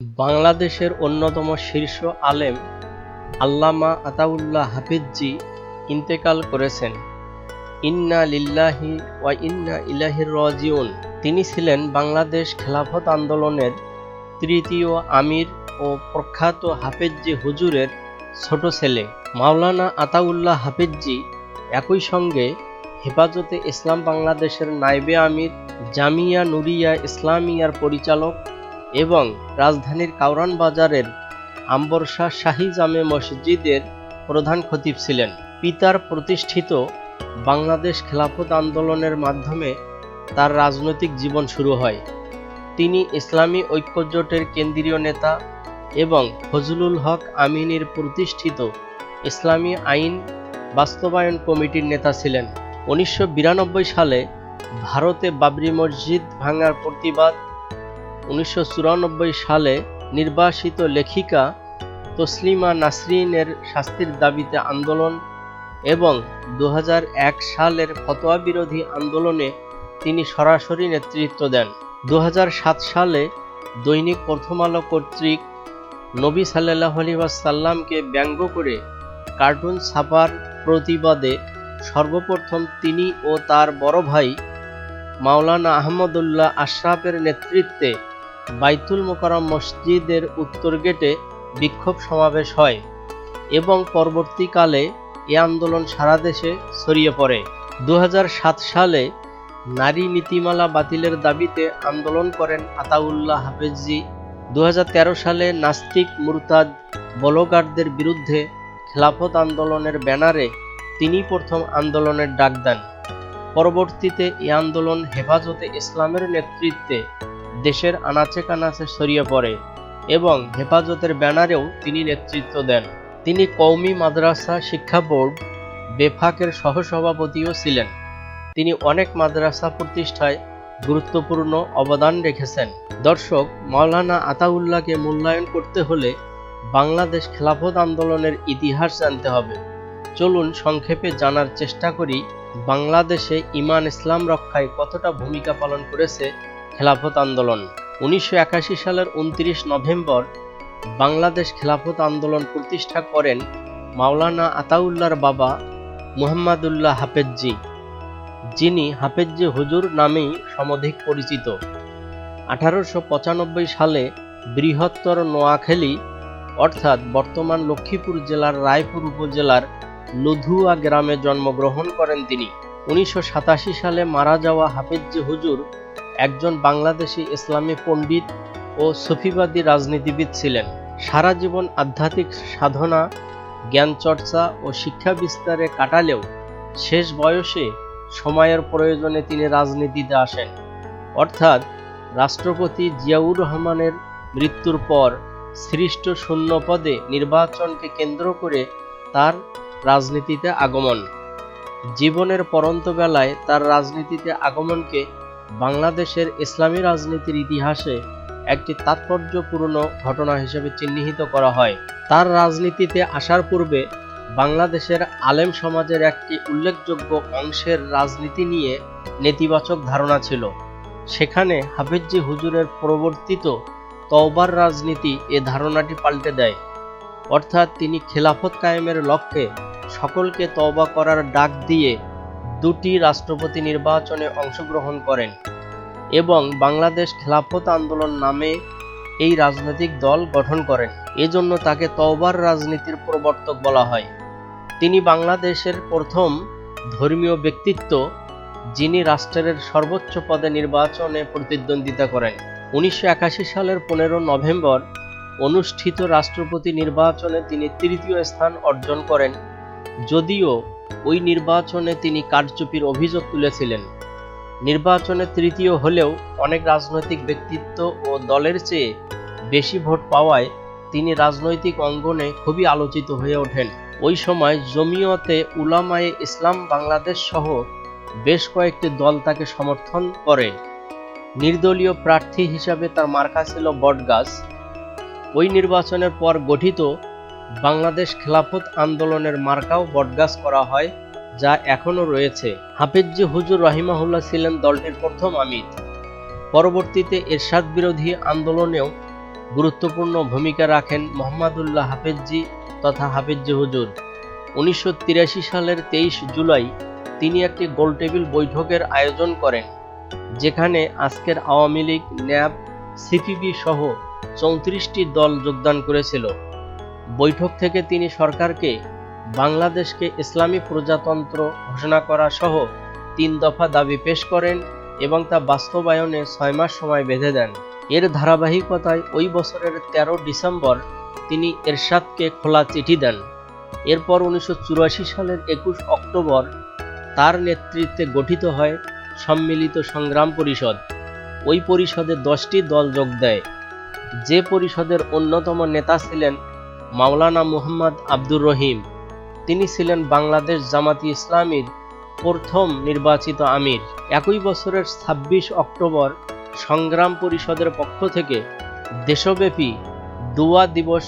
বাংলাদেশের অন্যতম শীর্ষ আলেম আল্লামা আতাউল্লাহ হাফিজজি ইন্তেকাল করেছেন। ইন্না লিল্লাহি ওয়া ইন্না ইলাহির রাজিউন। তিনি ছিলেন বাংলাদেশ খেলাফত আন্দোলনের তৃতীয় আমির ও প্রখ্যাত হাফেজজি হুজুরের ছোট ছেলে। মাওলানা আতাউল্লাহ হাফিজজি একই সঙ্গে হেফাজতে ইসলাম বাংলাদেশের নাইবে আমির জামিয়া নুরিয়া ইসলামিয়ার পরিচালক এবং রাজধানীর কাউরান বাজারের আম্বরশা শাহী জামে মসজিদের প্রধান খতিব ছিলেন। পিতার প্রতিষ্ঠিত বাংলাদেশ খেলাফত আন্দোলনের মাধ্যমে তার রাজনৈতিক জীবন শুরু হয়। তিনি ইসলামী ঐক্যজোটের কেন্দ্রীয় নেতা এবং ফজলুল হক আমিনীর প্রতিষ্ঠিত ইসলামী আইন বাস্তবায়ন কমিটির নেতা ছিলেন। উনিশশো বিরানব্বই সালে ভারতে বাবরি মসজিদ ভাঙার প্রতিবাদ উনিশশো চুরানব্বই সালে নির্বাসিত লেখিকা তসলিমা নাসরিনের শাস্তির দাবিতে আন্দোলন এবং দু হাজার এক সালের ফতোয়া বিরোধী আন্দোলনে তিনি সরাসরি নেতৃত্ব দেন। দু হাজার সাত সালে দৈনিক প্রথম আলো কর্তৃক নবী সাল্লাহ সাল্লামকে ব্যঙ্গ করে কার্টুন ছাপার প্রতিবাদে সর্বপ্রথম তিনি ও তার বড় ভাই মাওলানা আহমদুল্লাহ আশরাফের নেতৃত্বে বাইতুল মোকারম মসজিদের উত্তর গেটে বিক্ষোভ সমাবেশ হয় এবং পরবর্তীকালে এ আন্দোলন সারা দেশে ছড়িয়ে পড়ে। দু হাজার সাত সালে নারী নীতিমালা বাতিলের দাবিতে আন্দোলন করেন আতাউল্লাহ হাফেজি। দু হাজার তেরো সালে নাস্তিক মুরতাদ বলগারদের বিরুদ্ধে খেলাফত আন্দোলনের ব্যানারে তিনি প্রথম আন্দোলনের ডাক দেন। পরবর্তীতে এই আন্দোলন হেফাজতে ইসলামের নেতৃত্বে দেশের আনাচে কানাচে ছড়িয়ে পড়ে এবং হেফাজতের ব্যানারেও তিনি নেতৃত্ব দেন। তিনি কওমি মাদ্রাসা শিক্ষা বোর্ড, বেফাকের সহসভাপতিও ছিলেন। তিনি অনেক মাদ্রাসা প্রতিষ্ঠায় গুরুত্বপূর্ণ অবদান রেখেছেন। দর্শক, মাওলানা আতাউল্লাহকে মূল্যায়ন করতে হলে বাংলাদেশ খেলাফত আন্দোলনের ইতিহাস জানতে হবে। চলুন সংক্ষেপে জানার চেষ্টা করি, বাংলাদেশে ইমান ইসলাম রক্ষায় কতটা ভূমিকা পালন করেছে খেলাফত আন্দোলন। উনিশশো একাশি সালের উনত্রিশ নভেম্বর বাংলাদেশ খেলাফত আন্দোলন প্রতিষ্ঠা করেন মাওলানা আতাউল্লাহর বাবা মুহাম্মাদুল্লাহ হাফেজজি, যিনি হাফেজজি হুজুর নামেই সমধিক পরিচিত। আঠারোশো পঁচানব্বই সালে বৃহত্তর নোয়াখালী, অর্থাৎ বর্তমান লক্ষ্মীপুর জেলার রায়পুর উপজেলার লুধুয়া গ্রামে জন্মগ্রহণ করেন তিনি। উনিশশো সাতাশি সালে মারা যাওয়া হাফিজি হুজুর একজন বাংলাদেশি ইসলামী পণ্ডিত ও সুফিবাদী রাজনীতিবিদ ছিলেন। সারা জীবন আধ্যাত্মিক সাধনা, জ্ঞান চর্চা ও শিক্ষা বিস্তারে কাটালেও শেষ বয়সে সময়ের প্রয়োজনে তিনি রাজনীতিতে আসেন। অর্থাৎ রাষ্ট্রপতি জিয়াউর রহমানের মৃত্যুর পর সৃষ্ট শূন্য পদে নির্বাচনকে কেন্দ্র করে তার রাজনীতিতে আগমন। জীবনের পরন্ত বেলায় তার রাজনীতিতে আগমনকে বাংলাদেশের ইসলামী রাজনীতির ইতিহাসে একটি তাৎপর্যপূর্ণ ঘটনা হিসেবে চিহ্নিত করা হয়। তার রাজনীতিতে আসার পূর্বে বাংলাদেশের আলেম সমাজের একটি উল্লেখযোগ্য অংশের রাজনীতি নিয়ে নেতিবাচক ধারণা ছিল। সেখানে হাফিজি হুজুরের প্রবর্তিত তওবার রাজনীতি এ ধারণাটি পাল্টে দেয়। অর্থাৎ তিনি খেলাফত কায়েমের লক্ষ্যে সকলকে তওবা করার ডাক দিয়ে দুটি রাষ্ট্রপতি নির্বাচনে অংশগ্রহণ করেন এবং বাংলাদেশ খেলাফত আন্দোলন নামে এই রাজনৈতিক দল গঠন করেন। এজন্য তাকে তওবার রাজনীতির প্রবর্তক বলা হয়। তিনি বাংলাদেশের প্রথম ধর্মীয় ব্যক্তিত্ব, যিনি রাষ্ট্রের সর্বোচ্চ পদে নির্বাচনে প্রতিদ্বন্দ্বিতা করেন। উনিশশো একাশি সালের পনেরো নভেম্বর অনুষ্ঠিত রাষ্ট্রপতি নির্বাচনে তিনি তৃতীয় স্থান অর্জন করেন, যদিও ওই নির্বাচনে তিনি কারচুপির অভিযোগ তুলেছিলেন। নির্বাচনে তৃতীয় হলেও অনেক রাজনৈতিক ব্যক্তিত্ব ও দলের চেয়ে বেশি ভোট পাওয়ায় তিনি রাজনৈতিক অঙ্গনে খুবই আলোচিত হয়ে ওঠেন। ওই সময় জমিয়তে উলামায়ে ইসলাম বাংলাদেশ সহ বেশ কয়েকটি দল তাকে সমর্থন করে। নির্দলীয় প্রার্থী হিসাবে তার মার্কা ছিল বটগাছ। ওই নির্বাচনের পর গঠিত বাংলাদেশ খেলাফত আন্দোলনের মার্কাও বটগাছ করা হয়, যা এখনও রয়েছে। হাফিজি হুজুর রহিমাহুল্লাহ ছিলেন দলটির প্রথম আমির। পরবর্তীতে এরশাদ বিরোধী আন্দোলনেও গুরুত্বপূর্ণ ভূমিকা রাখেন মোহাম্মদুল্লাহ হাফেজজি তথা হাফেজজি হুজুর। উনিশশো তিরাশি সালের তেইশ জুলাই তিনি একটি গোলটেবিল বৈঠকের আয়োজন করেন, যেখানে আজকের আওয়ামী লীগ, ন্যাব, সিপিবি সহ চৌত্রিশটি দল যোগদান করেছিল। বৈঠক থেকে তিনি সরকারকে বাংলাদেশকে ইসলামী প্রজাতন্ত্র ঘোষণা করা সহ তিন দফা দাবি পেশ করেন এবং তা বাস্তবায়নে ছয় মাস সময় বেঁধে দেন। এর ধারাবাহিকতায় ওই বছরের ১৩ ডিসেম্বর তিনি এরশাদকে খোলা চিঠি দেন। এরপর উনিশশো চুরাশি সালের একুশ অক্টোবর তার নেতৃত্বে গঠিত হয় সম্মিলিত সংগ্রাম পরিষদ। ওই পরিষদে দশটি দল যোগ দেয়। যে পরিষদের অন্যতম নেতা ছিলেন মাওলানা মুহাম্মদ আব্দুর রহিম। তিনি ছিলেন বাংলাদেশ জামাতি ইসলামীর প্রথম নির্বাচিত আমির। একই বছরের ২৬ অক্টোবর সংগ্রাম পরিষদের পক্ষ থেকে দেশব্যাপী দুয়া দিবস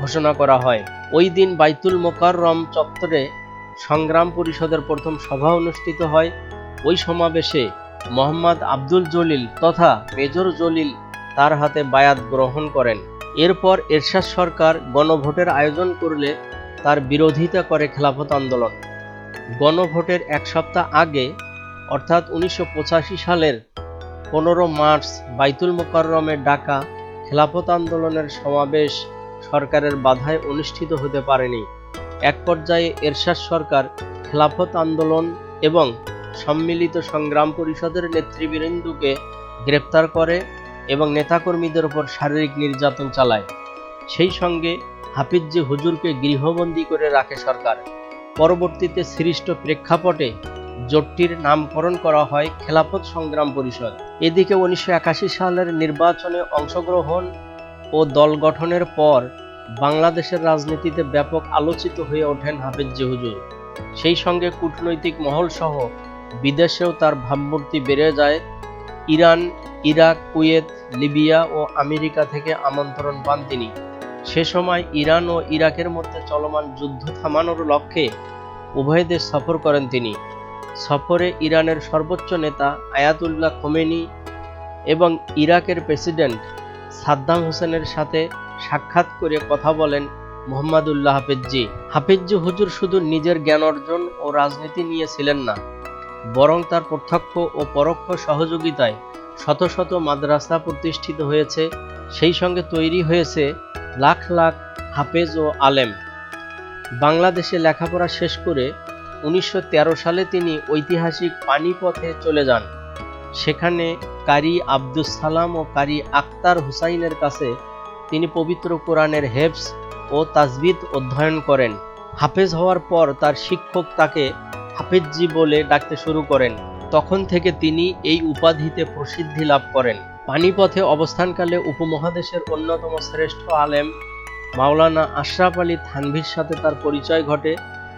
ঘোষণা করা হয়। ওই দিন বাইতুল মোকাররম চত্বরে সংগ্রাম পরিষদের প্রথম সভা অনুষ্ঠিত হয়। ওই সমাবেশে মোহাম্মদ আব্দুল জলিল তথা মেজর জলিল তার হাতে বায়াত গ্রহণ করেন। এরপর এরশাদ সরকার গণভোটের আয়োজন করলে তার বিরোধিতা করে খেলাফত আন্দোলন। গণভোটের এক সপ্তাহ আগে, অর্থাৎ উনিশশো পঁচাশি সালের পনেরো মার্চ বাইতুল মোকাররমে ডাকা খেলাফত আন্দোলনের সমাবেশ সরকারের বাধায় অনুষ্ঠিত হতে পারেনি। এক পর্যায়ে এরশাদ সরকার খেলাফত আন্দোলন এবং সম্মিলিত সংগ্রাম পরিষদের নেতৃবৃন্দকে গ্রেপ্তার করে এবং নেতাকর্মীদের উপর শারীরিক নির্যাতন চালায়। সেই সঙ্গে হাফিজ্জি হুজুরকে গৃহবন্দী করে রাখে সরকার। পরবর্তীতে সৃষ্ট প্রেক্ষাপটে জোটটির নামকরণ করা হয় খেলাফত সংগ্রাম পরিষদ। এদিকে উনিশশো একাশি সালের নির্বাচনে অংশগ্রহণ ও দল গঠনের পর বাংলাদেশের রাজনীতিতে ব্যাপক আলোচিত হয়ে ওঠেন হাফিজ্জি হুজুর। সেই সঙ্গে কূটনৈতিক মহল সহ বিদেশেও তার ভাবমূর্তি বেড়ে যায়। ইরান ইরাক, কুয়েত, লিবিয়া ও আমেরিকা থেকে আমন্ত্রণ পান তিনি। সে সময় ইরান ও ইরাকের মধ্যে চলমান যুদ্ধ থামানোর লক্ষ্যে উভয় দেশ সফর করেন তিনি। সফরে ইরানের সর্বোচ্চ নেতা আয়াতুল্লাহ খোমেনি এবং ইরাকের প্রেসিডেন্ট সাদ্দাম হোসেনের সাথে সাক্ষাৎ করে কথা বলেন মোহাম্মদুল্লাহ হাফিজ্জি। হাফিজ্জি হুজুর শুধু নিজের জ্ঞান অর্জন ও রাজনীতি নিয়ে ছিলেন না, বরং তার প্রত্যক্ষ ও পরোক্ষ সহযোগিতায় শত শত মাদ্রাসা প্রতিষ্ঠিত হয়েছে। সেই সঙ্গে তৈরি হয়েছে লাখ লাখ হাফেজ ও আলেম। বাংলাদেশে লেখাপড়া শেষ করে উনিশশো তেরো সালে তিনি ঐতিহাসিক পানিপথে চলে যান। সেখানে কারি আব্দুস সালাম ও কারি আক্তার হুসাইনের কাছে তিনি পবিত্র কোরআনের হেফস ও তাজবিদ অধ্যয়ন করেন। হাফেজ হওয়ার পর তার শিক্ষক তাকে হাফেজজি বলে ডাকতে শুরু করেন। তখন থেকে তিনি এই উপাধিতে প্রসিদ্ধি লাভ করেন। পানিপথে অবস্থানকালে উপমহাদেশের অন্যতম শ্রেষ্ঠ আলেম মাওলানা আশরাফ আলী থানভির সাথে তার পরিচয় ঘটে।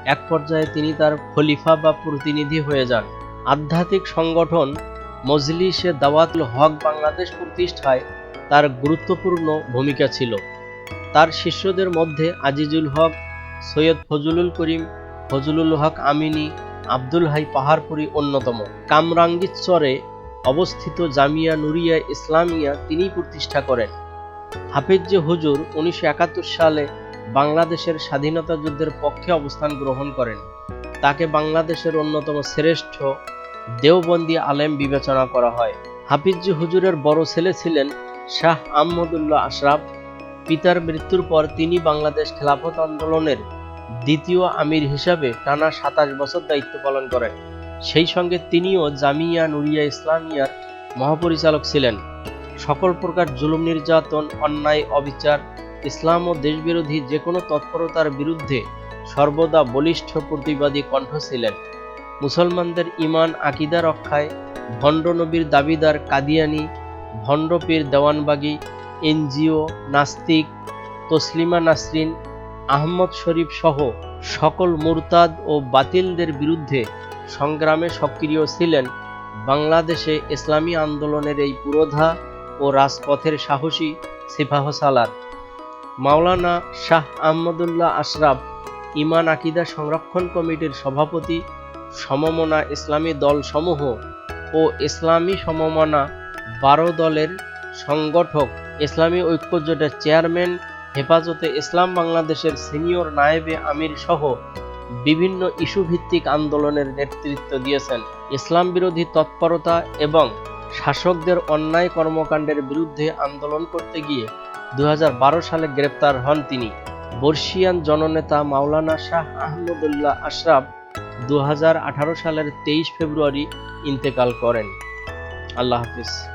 এক পর্যায়ে তিনি তার খলিফা বা প্রতিনিধি হয়ে যান। আধ্যাত্মিক সংগঠন মজলিসে দাওয়াতুল হক বাংলাদেশ প্রতিষ্ঠায় তার গুরুত্বপূর্ণ ভূমিকা ছিল। তার শিষ্যদের মধ্যে আজিজুল হক, সৈয়দ ফজলুল করিম, ফজলুল হক আমিনী আব্দুল হাই পাহাড়পুরি অন্যতম। কামরাঙ্গীরচরে অবস্থিত জামিয়া নুরিয়া ইসলামিয়া তিনি প্রতিষ্ঠা করেন। হাফিজ্জে হুজুর উনিশশো একাত্তর সালে বাংলাদেশের স্বাধীনতা যুদ্ধের পক্ষে অবস্থান গ্রহণ করেন। তাকে বাংলাদেশের অন্যতম শ্রেষ্ঠ দেওবন্দি আলেম বিবেচনা করা হয়। হাফিজ্জি হুজুরের বড় ছেলে ছিলেন শাহ আহমদুল্লাহ আশরাফ। পিতার মৃত্যুর পর তিনি বাংলাদেশ খেলাফত আন্দোলনের দ্বিতীয় আমির হিসাবে টানা সাতাশ বছর দায়িত্ব পালন করেন। সেই সঙ্গে তিনিও জামিয়া নুরিয়া ইসলামিয়ার মহাপরিচালক ছিলেন। সকল প্রকার জুলুম, নির্যাতন, অন্যায়, অবিচার, ইসলাম ও দেশবিরোধী যে কোনো তৎপরতার বিরুদ্ধে সর্বদা বলিষ্ঠ প্রতিবাদী কণ্ঠ ছিলেন। মুসলমানদের ইমান আকিদা রক্ষায় ভণ্ড নবীর দাবিদার কাদিয়ানি, ভণ্ড পীর দেওয়ানবাগি, এনজিও, নাস্তিক, তসলিমা নাসরিন আহমদ শরীফ সহ সকল মুরতাদ ও বাতিলদের বিরুদ্ধে সংগ্রামে সক্রিয় ছিলেন বাংলাদেশে ইসলামী আন্দোলনের এই পুরোধা ও রাজপথের সাহসী সিপাহ সালার মাওলানা শাহ আহমদুল্লাহ আশরাফ ইমান আকিদা সংরক্ষণ কমিটির সভাপতি, সমমনা ইসলামী দলসমূহ ও ইসলামী সমমনা বারো দলের সংগঠক, ইসলামী ঐক্যজোটের চেয়ারম্যান হেফাজতে ইসলাম বাংলাদেশের সিনিয়র নায়েবে আমির সহ বিভিন্ন ইস্যু ভিত্তিক আন্দোলনের নেতৃত্ব দিয়েছেন। ইসলাম বিরোধী তৎপরতা এবং শাসকদের অন্যায় কর্মকাণ্ডের বিরুদ্ধে আন্দোলন করতে গিয়ে দু হাজার বারো সালে গ্রেপ্তার হন তিনি। বর্ষিয়ান জননেতা মাওলানা শাহ আহমদুল্লাহ আশরাফ দু হাজার আঠারো সালের তেইশ ফেব্রুয়ারি ইন্তেকাল করেন। আল্লাহ হাফিজ।